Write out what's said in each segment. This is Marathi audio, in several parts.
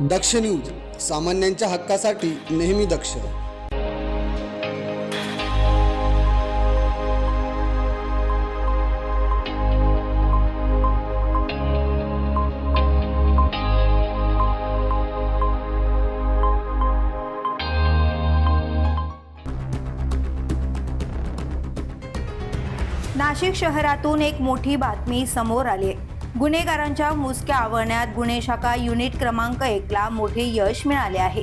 दक्ष न्यूज सामान्यांच्या हक्कासाठी नेहमी दक्ष. नाशिक शहरातून एक मोठी बातमी समोर आली आहे. गुन्हेगारांच्या मुसक्या आवरण्यात गुन्हे शाखा युनिट क्रमांक एकला मोठे यश मिळाले आहे.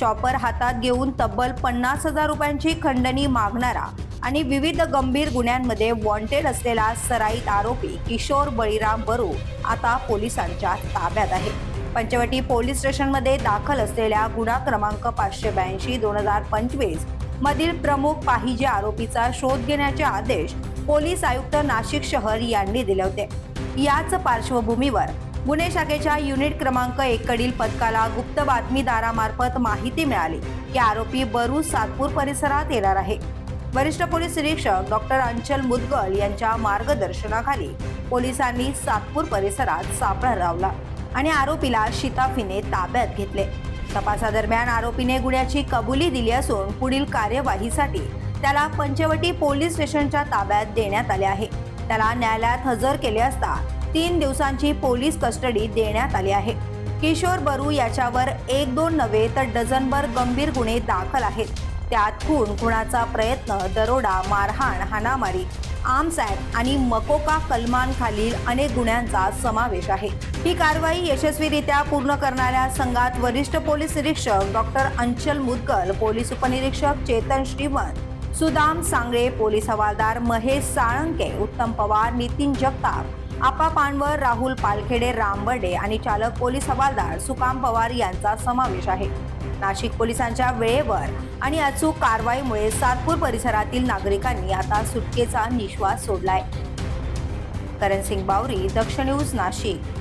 चॉपर हातात घेऊन तब्बल पन्नास हजार रुपयांची खंडणी मागणारा आणि विविध गंभीर गुन्ह्यांमध्ये वॉन्टेड असलेला सराईत आरोपी किशोर बळीराम बरू आता पोलिसांच्या ताब्यात आहे. पंचवटी पोलीस स्टेशनमध्ये दाखल असलेल्या गुन्हा क्रमांक पाचशे ब्याऐंशी दोन हजार पंचवीस मधील प्रमुख पाहिजे आरोपीचा शोध घेण्याचे आदेश पोलीस आयुक्त नाशिक शहर यांनी दिले होते. याच पार्श्वभूमीवर गुन्हे शाखेच्या युनिट क्रमांक एक कडील पथकाला गुप्त बातमीदारामार्फत माहिती मिळाली. की आरोपी बरू सातपूर परिसरात येणार आहे. वरिष्ठ पोलीस निरीक्षक डॉक्टर अंचल मुदगल यांच्या मार्गदर्शनाखाली पोलिसांनी सातपूर परिसरात सापळा लावला आणि आरोपीला शिताफीने ताब्यात घेतले. तपासादरम्यान आरोपीने गुन्ह्याची कबुली दिली असून पुढील कार्यवाहीसाठी त्याला पंचवटी पोलीस स्टेशनच्या ताब्यात देण्यात आले आहे. त्याला न्यायालयात हजर केले असता तीन दिवसांची पोलीस कस्टडी देण्यात आली आहे. किशोर बरू याच्यावर एक दोन नव्हे तर डझनभर गंभीर गुन्हे दाखल आहेत. त्यात खून खुणाचा प्रयत्न दरोडा मारहाण हाणामारी आर्म्स ऍक्ट आणि मकोका कलमांखालील अनेक गुन्ह्यांचा समावेश आहे. ही कारवाई यशस्वीरित्या पूर्ण करणाऱ्या संघात वरिष्ठ पोलीस निरीक्षक डॉक्टर अंचल मुदगल पोलीस उपनिरीक्षक चेतन श्रीमंत सुदाम सांगळे पोलीस हवालदार महेश साळंके उत्तम पवार नितीन जगताप आपा पानवर राहुल पालखेडे रामबर्डे आणि चालक पोलीस हवालदार सुकाम पवार यांचा समावेश आहे. नाशिक पोलिसांच्या वेळेवर आणि अचूक कारवाईमुळे सातपूर परिसरातील नागरिकांनी आता सुटकेचा निश्वास सोडलाय. करण सिंग बावरी दक्ष न्यूज नाशिक.